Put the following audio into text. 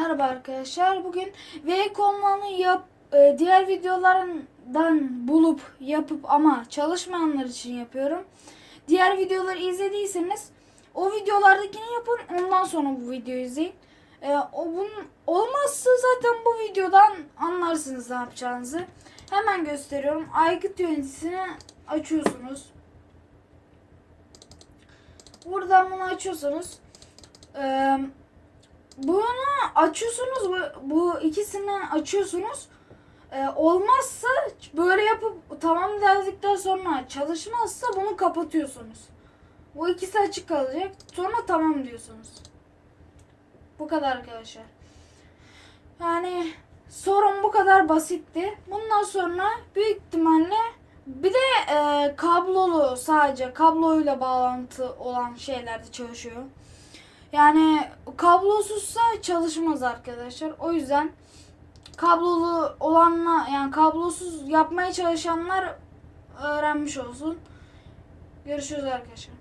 Merhaba arkadaşlar. Bugün V-Conman'ı yap e, diğer videolardan bulup yapıp ama çalışmayanlar için yapıyorum. Diğer videoları izlediyseniz o videolardakini yapın ondan sonra bu videoyu izleyin. E, o bunun olmazsa zaten bu videodan anlarsınız ne yapacağınızı. Hemen gösteriyorum. Aygıt yöneticisini açıyorsunuz. Buradan bunu açıyorsunuz. Eee bunu açıyorsunuz bu, bu ikisini açıyorsunuz. Ee, olmazsa böyle yapıp tamam dedikten sonra çalışmazsa bunu kapatıyorsunuz. Bu ikisi açık kalacak. Sonra tamam diyorsunuz. Bu kadar arkadaşlar. Yani sorun bu kadar basitti. Bundan sonra büyük ihtimalle bir de e, kablolu sadece kabloyla bağlantı olan şeylerde çalışıyor. Yani kablosuzsa çalışmaz arkadaşlar. O yüzden kablolu olanla yani kablosuz yapmaya çalışanlar öğrenmiş olsun. Görüşürüz arkadaşlar.